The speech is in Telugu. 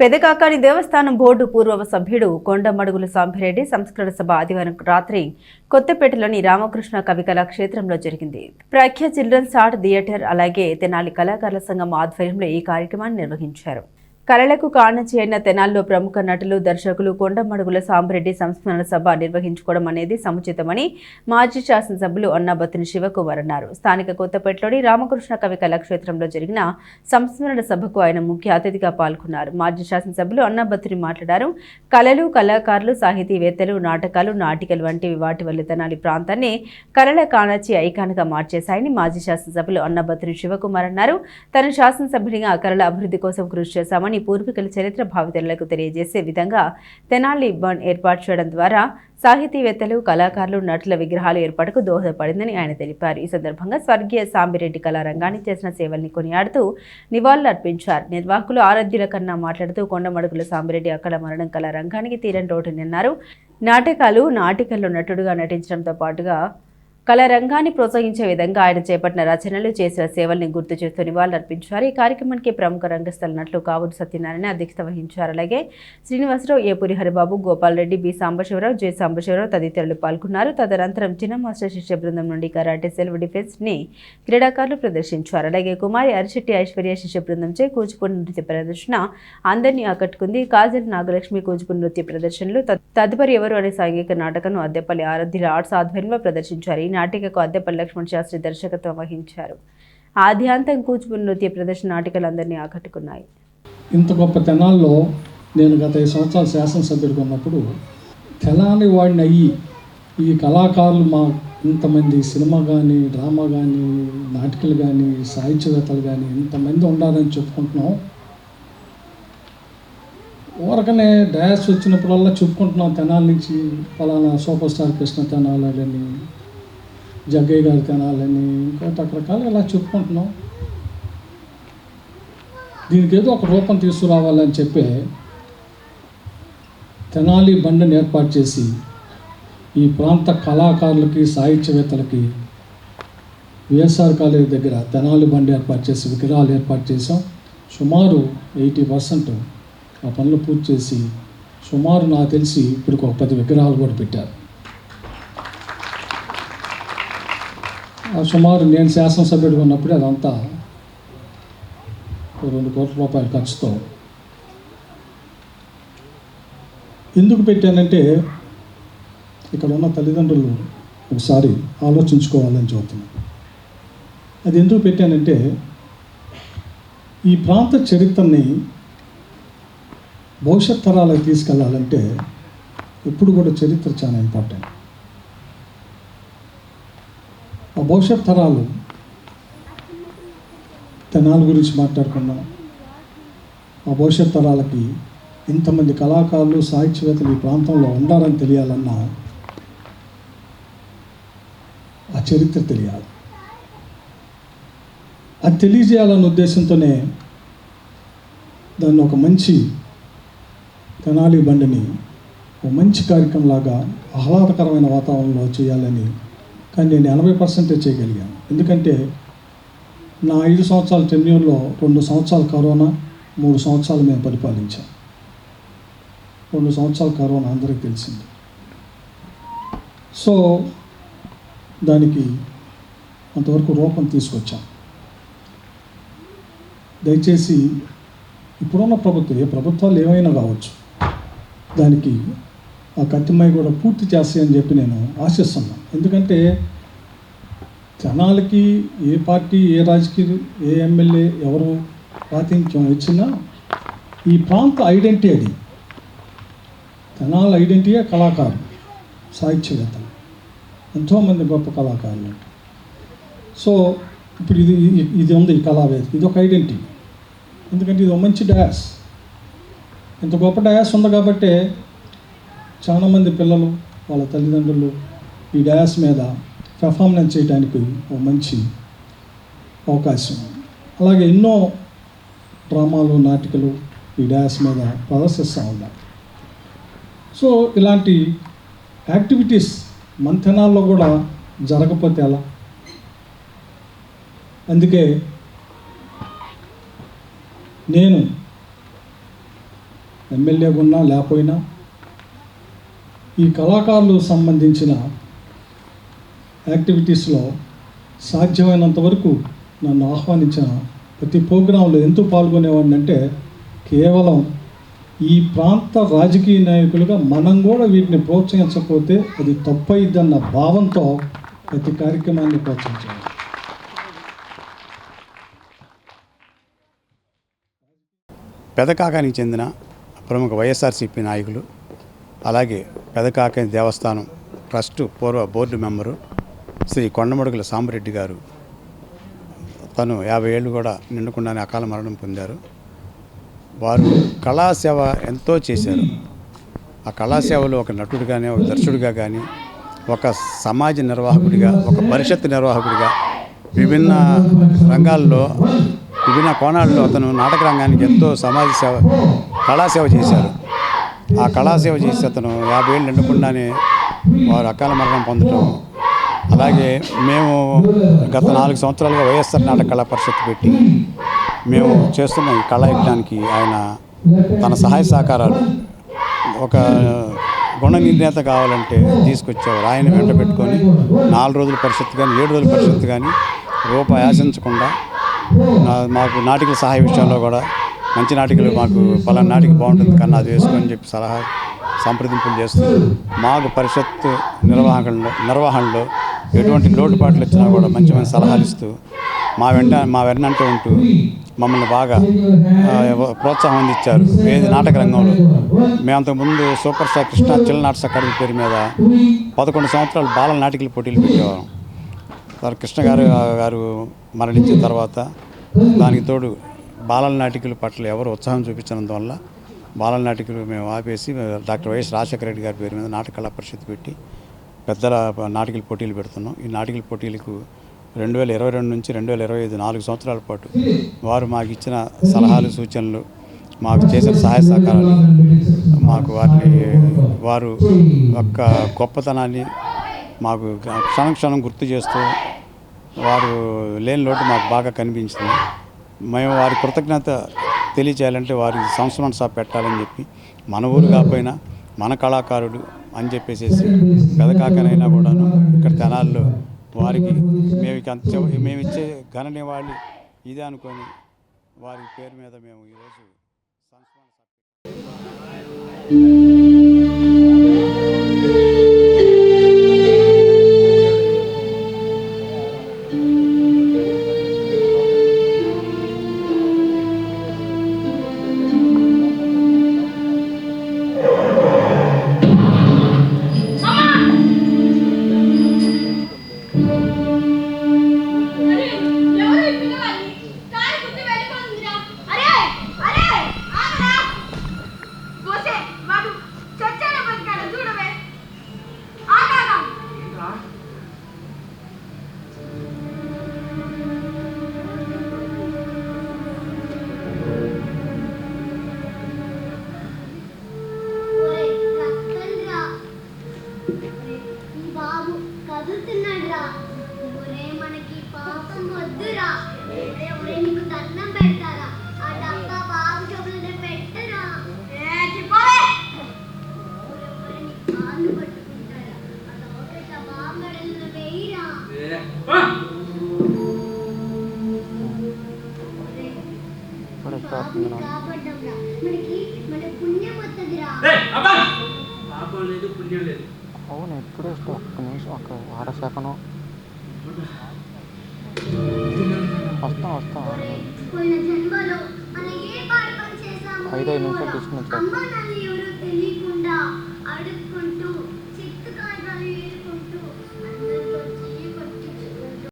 పెదకాకాని దేవస్థానం బోర్డు పూర్వ సభ్యుడు కొండమడుగుల సాంబిరెడ్డి సంస్కరణ సభ ఆదివారం రాత్రి కొత్తపేటలోని రామకృష్ణ కవికళా క్షేత్రంలో జరిగింది. ప్రఖ్య చిల్డ్రన్స్ ఆర్ట్ థియేటర్ అలాగే తెనాలి కళాకారుల సంఘం ఆధ్వర్యంలో ఈ కార్యక్రమాన్ని నిర్వహించారు. కళలకు కారణచి అయిన తెనాల్లో ప్రముఖ నటులు దర్శకులు కొండమడుగుల సాంబరెడ్డి సంస్మరణ సభ నిర్వహించుకోవడం అనేది సముచితమని మాజీ శాసనసభ్యులు అన్నాబత్తిని శివకుమార్ అన్నారు. స్థానిక కొత్తపేటలోని రామకృష్ణ కవి కళాక్షేత్రంలో జరిగిన సంస్మరణ సభకు ఆయన ముఖ్య అతిథిగా పాల్గొన్నారు. మాజీ శాసనసభ్యులు అన్నాబత్తిని మాట్లాడారు. కళలు కళాకారులు సాహితీవేత్తలు నాటకాలు నాటికలు వంటివి వాటి వల్ల తెనాలి ప్రాంతాన్ని కళల కాణచి ఐకాన్గా మార్చేశాయని మాజీ శాసనసభ్యులు అన్నాబత్తిని శివకుమార్ అన్నారు. తన శాసనసభ్యునిగా కళల అభివృద్ధి కోసం కృషి చేశామని పూర్వీకుల చరిత్ర భావితరులకు తెలియజేసే విధంగా తెనాలి బన్ ఏర్పాటు చేయడం ద్వారా సాహితీవేత్తలు కళాకారులు నటుల విగ్రహాలు ఏర్పాటుకు దోహదపడిందని ఆయన తెలిపారు. ఈ సందర్భంగా స్వర్గీయ సాంబిరెడ్డి కళారంగాన్ని చేసిన సేవల్ని కొనియాడుతూ నివాళులర్పించారు. నిర్వాహకులు ఆరాధ్యుల కన్నా మాట్లాడుతూ కొండమడుగుల సాంబిరెడ్డి అక్కడ మరణం కళారంగానికి తీరని లోటుని నాటకాలు నాటికల్లో నటుడుగా నటించడంతో పాటుగా కళారంగాన్ని ప్రోత్సహించే విధంగా ఆయన చేపట్టిన రచనలు చేసిన సేవల్ని గుర్తు చేస్తూ నివాళులర్పించారు. ఈ కార్యక్రమానికి ప్రముఖ రంగస్థల నటులు కావూరు సత్యనారాయణ అధ్యక్షత వహించారు. అలాగే శ్రీనివాసరావు ఏపూరి హరిబాబు గోపాల్ రెడ్డి బి సాంబశివరావు జె సాంబశివరావు తదితరులు పాల్గొన్నారు. తదనంతరం చిన్న మాస్టర్ శిష్య బృందం నుండి కరాటే సెల్ఫ్ డిఫెన్స్ని క్రీడాకారులు ప్రదర్శించారు. అలాగే కుమారి అరిశెట్టి ఐశ్వర్య శిష్య బృందంచే కూచిపూడి నృత్య ప్రదర్శన అందరినీ ఆకట్టుకుంది. కాజల్ నాగలక్ష్మి కూచిపూడి నృత్య ప్రదర్శనలు తదుపరి ఎవరు అనే సాంఘిక నాటకను అద్దెపల్లి ఆరాధ్యుల ఆర్ట్స్ ఆధ్వర్యంలో ప్రదర్శించారు. నాటికకు అద్దెపల్లి లక్ష్మణ్ శాస్త్రి దర్శకత్వం వహించారు. ఆద్యాంతం కూచిపూడి నృత్య ప్రదర్శన నాటికలు అందరినీ ఆకట్టుకున్నాయి. ఇంత గొప్ప తెనాల్లో నేను గత ఐదు సంవత్సరాలు శాసనసభ్యుడిగా ఉన్నప్పుడు తెనాలి వాడిని అయ్యి ఈ కళాకారులు మా ఇంతమంది సినిమా కానీ డ్రామా కానీ నాటికలు కానీ సాహిత్యవేత్తలు కానీ ఇంతమంది ఉండాలని చెప్పుకుంటున్నాం. ఊరకనే డయాస్ వచ్చినప్పుడల్లా చెప్పుకుంటున్నాం తెనాలి నుంచి ఫలానా సూపర్ స్టార్ కృష్ణ తెనాలని జగ్గయ్య గారి తినాలని ఇంకా రకరకాలు ఇలా చెప్పుకుంటున్నాం. దీనికి ఏదో ఒక రూపం తీసుకురావాలని చెప్పే తెనాలి బండిని ఏర్పాటు చేసి ఈ ప్రాంత కళాకారులకి సాహిత్యవేత్తలకి విఎస్ఆర్ కాలేజ్ దగ్గర తెనాలి బండి ఏర్పాటు చేసి విగ్రహాలు ఏర్పాటు చేసాం సుమారు ఎయిటీ పర్సెంట్ ఆ పనులు పూర్తి చేసి సుమారు నాకు తెలిసి ఇప్పుడు ఒక పది విగ్రహాలు కూడా పెట్టారు. సుమారు నేను శాసనసభ్యుడిగా ఉన్నప్పుడు అదంతా రెండు కోట్ల రూపాయల ఖర్చుతో ఎందుకు పెట్టానంటే ఇక్కడ ఉన్న తల్లిదండ్రులు ఒకసారి ఆలోచించుకోవాలని చెబుతున్నాను. అది ఎందుకు పెట్టానంటే ఈ ప్రాంత చరిత్రని భవిష్యత్ తరాలకు తీసుకెళ్ళాలంటే ఎప్పుడు కూడా చరిత్ర చాలా ఇంపార్టెంట్. ఆ భవిష్యత్ తరాలు తెనాలి గురించి మాట్లాడుకున్నాం. ఆ భవిష్యత్ తరాలకి ఇంతమంది కళాకారులు సాహిత్యవేత్తలు ఈ ప్రాంతంలో ఉండాలని తెలియాలన్నా ఆ చరిత్ర తెలియాలి. అది తెలియజేయాలన్న ఉద్దేశంతోనే దాన్ని ఒక మంచి తెనాలి బండిని ఒక మంచి కార్యక్రమంలాగా ఆహ్లాదకరమైన వాతావరణంలో చేయాలని కానీ నేను ఎనభై పర్సెంటే చేయగలిగాను. ఎందుకంటే నా ఐదు సంవత్సరాల టెన్యూర్లో రెండు సంవత్సరాలు కరోనా మూడు సంవత్సరాలు మేము పరిపాలించాం రెండు సంవత్సరాల కరోనా అందరికీ తెలిసింది. సో దానికి అంతవరకు రూపం తీసుకొచ్చాం. దయచేసి ఇప్పుడున్న ప్రభుత్వం ఏ ప్రభుత్వాలు ఏమైనా కావచ్చు దానికి ఆ కత్తిమై కూడా పూర్తి చేస్తాయని చెప్పి నేను ఆశిస్తున్నాను. ఎందుకంటే జనాలకి ఏ పార్టీ ఏ రాజకీయ ఏ ఎమ్మెల్యే ఎవరు ప్రాతినిధ్యం ఇచ్చినా ఈ ప్రాంత ఐడెంటిటీ అది. తెనాల ఐడెంటిటీయే కళాకారులు సాహిత్యవేత్తలు. ఎంతోమంది గొప్ప కళాకారులు. సో ఇప్పుడు ఇది ఇది- ఇది ఉంది ఈ కళావేదిక. ఇది ఒక ఐడెంటిటీ. ఎందుకంటే ఇది ఒక మంచి డయాస్. ఇంత గొప్ప డయాస్ ఉంది కాబట్టి చాలామంది పిల్లలు వాళ్ళ తల్లిదండ్రులు ఈ డయాస్ మీద పెర్ఫార్మెన్స్ చేయడానికి ఒక మంచి అవకాశం. అలాగే ఎన్నో డ్రామాలు నాటికలు ఈ డయాస్ మీద ప్రదర్శిస్తూ ఉన్నారు సో ఇలాంటి యాక్టివిటీస్ మంతెనాల్లో కూడా జరగకపోతే ఎలా? అందుకే నేను ఎమ్మెల్యేగా ఉన్నా లేకపోయినా ఈ కళాకారులకు సంబంధించిన యాక్టివిటీస్లో సాధ్యమైనంత వరకు నన్ను ఆహ్వానించిన ప్రతి ప్రోగ్రాంలో ఎందుకు పాల్గొనేవాడిని అంటే కేవలం ఈ ప్రాంత రాజకీయ నాయకులుగా మనం కూడా వీటిని ప్రోత్సహించకపోతే అది తప్పయిద్దన్న భావంతో ప్రతి కార్యక్రమాన్ని ప్రోత్సహించాను. పెదకాకానికి చెందిన ప్రముఖ వైఎస్ఆర్సీపీ నాయకులు అలాగే పెదకాకాని దేవస్థానం ట్రస్ట్ పూర్వ బోర్డు మెంబరు శ్రీ కొండమడుగుల సాంబరెడ్డి గారు. తను యాభై ఏళ్ళు కూడా నిండకుండానే అకాల మరణం పొందారు. వారు కళాసేవ ఎంతో చేశారు. ఆ కళాసేవలో ఒక నటుడిగానే ఒక దర్శకుడిగా కానీ ఒక సమాజ నిర్వాహకుడిగా ఒక పరిషత్ నిర్వాహకుడిగా విభిన్న రంగాల్లో విభిన్న కోణాల్లో అతను నాటక రంగానికి ఎంతో సమాజ సేవ కళాసేవ చేశారు. ఆ కళాసేవ చేసి అతను యాభై ఏళ్ళు నిండకుండానే వారు అకాల మరణం పొందటం. అలాగే మేము గత నాలుగు సంవత్సరాలుగా వైఎస్ఆర్ నాటక కళా పరిషత్ పెట్టి మేము చేస్తున్న ఈ కళాయజ్ఞానికి ఆయన తన సహాయ సహకారాలు ఒక గుణ నిర్ణేత కావాలంటే తీసుకొచ్చేవారు. ఆయన వెంట పెట్టుకొని నాలుగు రోజుల పరిషత్తు కానీ ఏడు రోజుల పరిస్థితి కానీ రూపాయి ఆశించకుండా మాకు నాటికల సహాయ విషయంలో కూడా మంచి నాటికలు మాకు పలానా నాటిక బాగుంటుంది కన్నా అది వేసుకొని చెప్పి సలహా సంప్రదింపులు చేస్తూ మాకు పరిషత్ నిర్వహణలో నిర్వహణలో ఎటువంటి లోటుపాట్లు వచ్చినా కూడా మంచి మంచి సలహాలు ఇస్తూ మా వెంట మా వెన్నంటే ఉంటూ మమ్మల్ని బాగా ప్రోత్సాహం అందించారు. ఏది నాటక రంగంలో. మేము అంతకుముందు సూపర్ స్టార్ కృష్ణ చిల్ల నాటక అకాడమీ పేరు మీద పదకొండు సంవత్సరాలు బాలల నాటికలు పోటీలు పెట్టేవారు సార్ కృష్ణ గారు గారు మరణించిన తర్వాత దానికి తోడు బాలల నాటికల పట్ల ఎవరు ఉత్సాహం చూపించినందువల్ల బాలల నాటికలు మేము ఆపేసి డాక్టర్ వైఎస్ రాజశేఖర రెడ్డి గారి పేరు మీద నాటక పరిషత్ పెట్టి పెద్దల నాటికల పోటీలు పెడుతున్నాం. ఈ నాటికల పోటీలకు రెండు వేల ఇరవై రెండు నుంచి రెండు వేల ఇరవై ఐదు నాలుగు సంవత్సరాల పాటు వారు మాకు ఇచ్చిన సలహాలు సూచనలు మాకు చేసిన సహాయ సహకారాలు మాకు వారిని వారు యొక్క గొప్పతనాన్ని మాకు క్షణం క్షణం గుర్తు చేస్తూ వారు లేని లోటు మాకు బాగా కనిపించింది. మేము వారి కృతజ్ఞత తెలియచేయాలంటే వారి సంస్మరణ సా పెట్టాలని చెప్పి మన ఊరు కాకపోయినా మన కళాకారుడు అని చెప్పేసేసి పెదకాకనైనా కూడాను ఇక్కడ తెనాల్లో వారికి మేము అంత మేము ఇచ్చే ఘన నివాళి ఇదే అనుకొని వారి పేరు మీద మేము ఈరోజు సంస్మరణ అవును ఎప్పుడూ ఒక్క నిమిషం ఒక అర సెకను వస్తాం వస్తాం. పోయిన జన్మలో మనం ఏ పాపం చేశామో ఐదు ఐదు నిమిషాలు తీసుకుని నన్ను